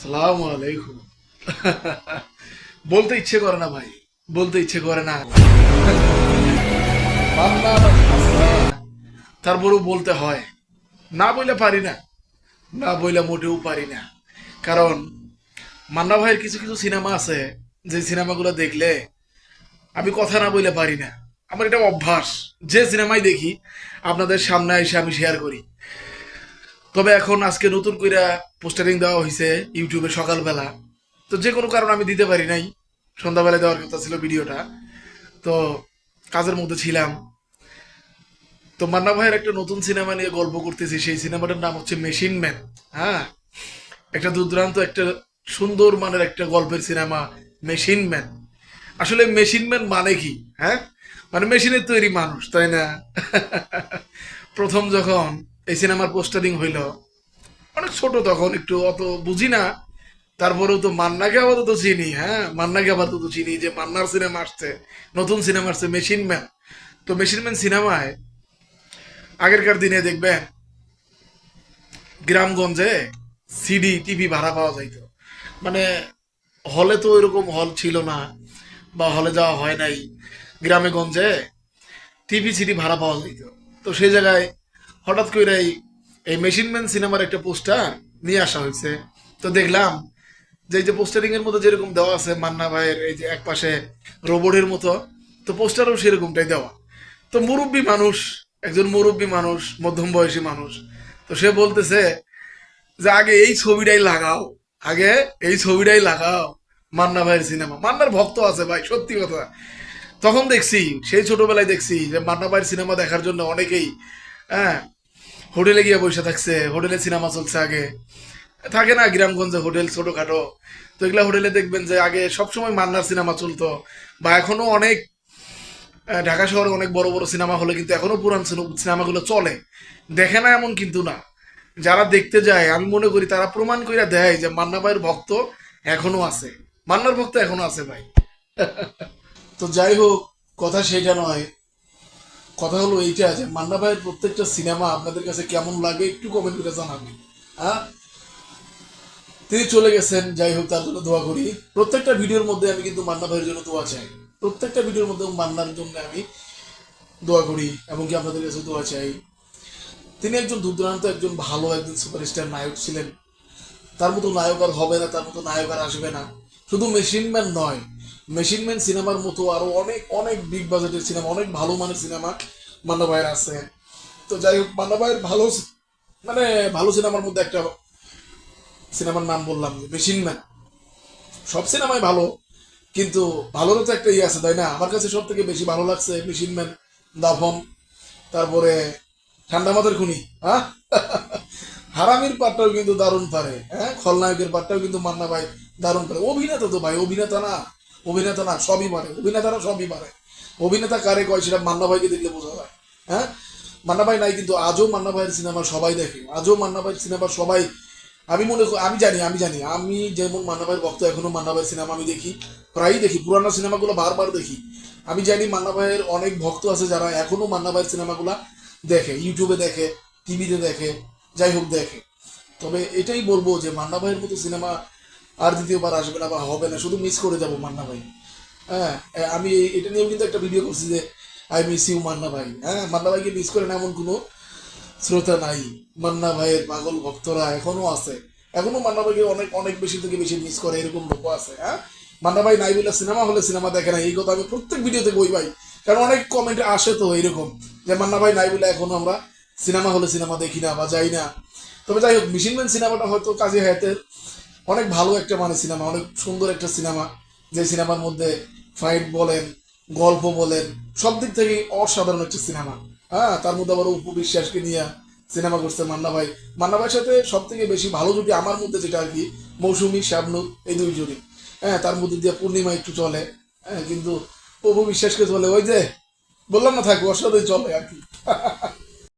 সালাম আলাইকুম। বলতে ইচ্ছে করে না ভাই, বলতে ইচ্ছে করে না। বাংলা তারপরেও বলতে হয়, না বইলে পারি না না বইলে মোটেও পারি না। কারণ মান্না ভাইয়ের কিছু কিছু সিনেমা আছে, যে সিনেমাগুলো দেখলে আমি কথা না বইলে পারি না। আমার এটা অভ্যাস, যে সিনেমাই দেখি, আপনাদের সামনে এসে আমি শেয়ার করি। তবে এখন আজকে নতুন কইরা পোস্টারিং দেওয়া হয়েছে ইউটিউবে সকালবেলা। তো যে কোনো কারণে আমি দিতে পারি নাই। সন্ধ্যাবেলা দেওয়ার কথা ছিল ভিডিওটা। তো কাজের মধ্যে ছিলাম। তো মান্না ভাইয়ের একটা নতুন সিনেমা নিয়ে গল্প করতেছি। সেই সিনেমাটার নাম হচ্ছে মেশিন ম্যান হ্যাঁ? একটা দুর্দান্ত, একটা সুন্দর মানের একটা গল্পের সিনেমা মেশিন ম্যান আসলে মেশিন ম্যান মানে কি হ্যাঁ? মানে মেশিনের তৈরি মানুষ, তাই না? প্রথম যখন এই সিনেমার পোস্টারিং হইল। অনেক ছোট তখন, একটু অত বুঝি না। তারপরেও তো মান্নাকে আপাতত চিনি হ্যাঁ? মান্নাকে আপাতত চিনি যে মান্নার সিনেমা আসছে, নতুন সিনেমা আসছে, মেশিন ম্যান। তো মেশিন ম্যান সিনেমায় আগেরকার দিনে দেখবেন, গ্রামগঞ্জে সিডি টিভি ভাড়া পাওয়া যাইতো। মানে হলে তো এরকম হল ছিল না, বা হলে যাওয়া হয় নাই। গ্রামে গঞ্জে টিভি সিডি ভাড়া পাওয়া যাইতো। তো সেই জায়গায় হঠাৎ করে এই মেশিনম্যান সিনেমার একটা পোস্টার নিয়ে আসা হয়েছে তো দেখলাম যে এই যে পোস্টারিং এর মতো যেরকম দেওয়া আছে মান্না ভাইয়ের এই যে এক পাশে রোবটের মতো, তো পোস্টারও সেরকমটাই দেওয়া। তো মুরব্বী মানুষ, একজন মুরব্বী মানুষ, মধ্যম বয়সী মানুষ, তো সে বলতেছে যে, আগে এই ছবিটাই লাগাও, আগে এই ছবিটাই লাগাও মান্না ভাইয়ের সিনেমা মান্নার ভক্ত আছে ভাই, সত্যি কথা। তখন দেখছি, সেই ছোটবেলায় দেখছি যে মান্না ভাইয়ের সিনেমা দেখার জন্য অনেকেই হ্যাঁ হোটেলে গিয়ে বসে থাকছে, হোটেলে সিনেমা চলছে আগে। থাকে না গ্রামগঞ্জে হোটেল ছোটখাটো। তো এগুলা হোটেলে দেখবেন যে আগে সবসময় মান্নার সিনেমা চলতো। বা এখনও অনেক ঢাকা শহরে অনেক বড় বড় সিনেমা হলে কিন্তু এখনও পুরান সিনেমাগুলো চলে। দেখে না এমন কিন্তু না। যারা দেখতে যায়, আমি মনে করি তারা প্রমাণ করে দেয় যে মান্না ভাইয়ের ভক্ত এখনও আছে। মান্নার ভক্ত এখনও আছে ভাই। তো যাই হোক, কথা সেটা নয়। কথা হলো এইটা যে মান্না ভাইয়ের প্রত্যেকটা সিনেমা আপনাদের কাছে কেমন লাগে একটু কমেন্ট করে জানাবেন। হ্যাঁ? তিনি চলে গেছেন, যাই হোক, তার জন্য দোয়া করি। প্রত্যেকটা ভিডিওর মধ্যে আমি কিন্তু মান্না ভাইয়ের জন্য দোয়া চাই। প্রত্যেকটা ভিডিওর মধ্যে মান্নার জন্য আমি দোয়া করি এমনকি আপনাদের কাছে দোয়া চাই। তিনি একজন দুর্দান্ত একজন ভালো একজন সুপারস্টার, নায়ক ছিলেন। তার মতো নায়ক আর হবে না, তার মতো নায়ক আর আসবে না। শুধু মেশিন মেশিনম্যান নয় মেশিনম্যান সিনেমার মতো আরও অনেক অনেক বিগ বাজেটের সিনেমা অনেক ভালো মানের সিনেমা মান্না ভাইয়ের আছে। তো যাই হোক, মান্না ভাইয়ের ভালো মানে ভালো সিনেমার মধ্যে একটা সিনেমার নাম বললাম মেশিনম্যান সব সিনেমাই ভালো, কিন্তু ভালোরও তো একটা ইয়ে আছে, তাই না? আমার কাছে সব থেকে বেশি ভালো লাগছে মেশিনম্যান দাভম তারপরে ঠান্ডা মাথার খুনি হ্যাঁ? হারামির পাটটাও কিন্তু দারুণ পারে হ্যাঁ? খলনায়কের পাটটাও কিন্তু মান্না ভাই দারুণ পারে। অভিনেতা তো ভাই, অভিনেতা না। অভিনেতা না, সবই পারে অভিনেতারা সবই পারে অভিনেতা কারে কয় সেটা মান্না ভাইকে দেখলে বোঝা যায়। হ্যাঁ? মান্না ভাই নাই, কিন্তু আজও মান্না ভাইয়ের সিনেমা সবাই দেখে। আজও মান্না ভাইয়ের সিনেমা সবাই আমি মনে করি আমি জানি আমি জানি। আমি যেমন মান্না ভাইয়ের ভক্ত, এখনও মান্না ভাইয়ের সিনেমা আমি দেখি। প্রায়ই দেখি। পুরানো সিনেমাগুলো বারবার দেখি। আমি জানি মান্না ভাইয়ের অনেক ভক্ত আছে যারা এখনও মান্না ভাইয়ের সিনেমাগুলো দেখে। ইউটিউবে দেখে টিভিতে দেখে, যাই হোক দেখে। তবে এটাই বলব যে মান্না ভাইয়ের মতো সিনেমা আর দ্বিতীয়বার আসবে না বা হবে না, শুধু মিস করে যাব মান্না ভাই। হ্যাঁ আমি এটা নিয়েও কিন্তু একটা ভিডিও করছি যে আই মিস ইউ মান্না ভাই। হ্যাঁ মান্না ভাইকে মিস করে না এমন কোনো শ্রোতা নাই। মান্না ভাইয়ের পাগল ভক্তরা এখনও আছে। এখনও মান্না ভাইকে অনেক অনেক বেশি থেকে বেশি মিস করে, এরকম লোক আছে হ্যাঁ? মান্না ভাই নাই বলে সিনেমা হলে সিনেমা দেখে না, এই কথা আমি প্রত্যেক ভিডিওতে বই ভাই। কারণ অনেক কমেন্ট আসে তো এরকম, যে মান্না ভাই নাই বলে এখনও আমরা সিনেমা হলে সিনেমা দেখি না বা যাই না। তবে যাই হোক মিশিনম্যান সিনেমাটা হয়তো কাজী হায়াতের অনেক ভালো একটা মানে সিনেমা অনেক সুন্দর একটা সিনেমা যে সিনেমার মধ্যে ফাইট বলেন, গল্প বলেন সব দিক থেকেই অসাধারণ একটা সিনেমা হ্যাঁ তার মধ্যে আবার উপবিশ্বাসকে নিয়ে সিনেমা করছে মান্না ভাই। মান্না ভাইয়ের সাথে সব থেকে বেশি ভালো জুটি আমার মধ্যে যেটা আর কি, মৌসুমী, শাবনুর, এই দুই জুটি হ্যাঁ তার মধ্যে দিয়ে পূর্ণিমা একটু চলে। হ্যাঁ কিন্তু অপু বিশ্বাসকে চলে ওই যে, বললাম না থাকব সাথে চলে আর কি।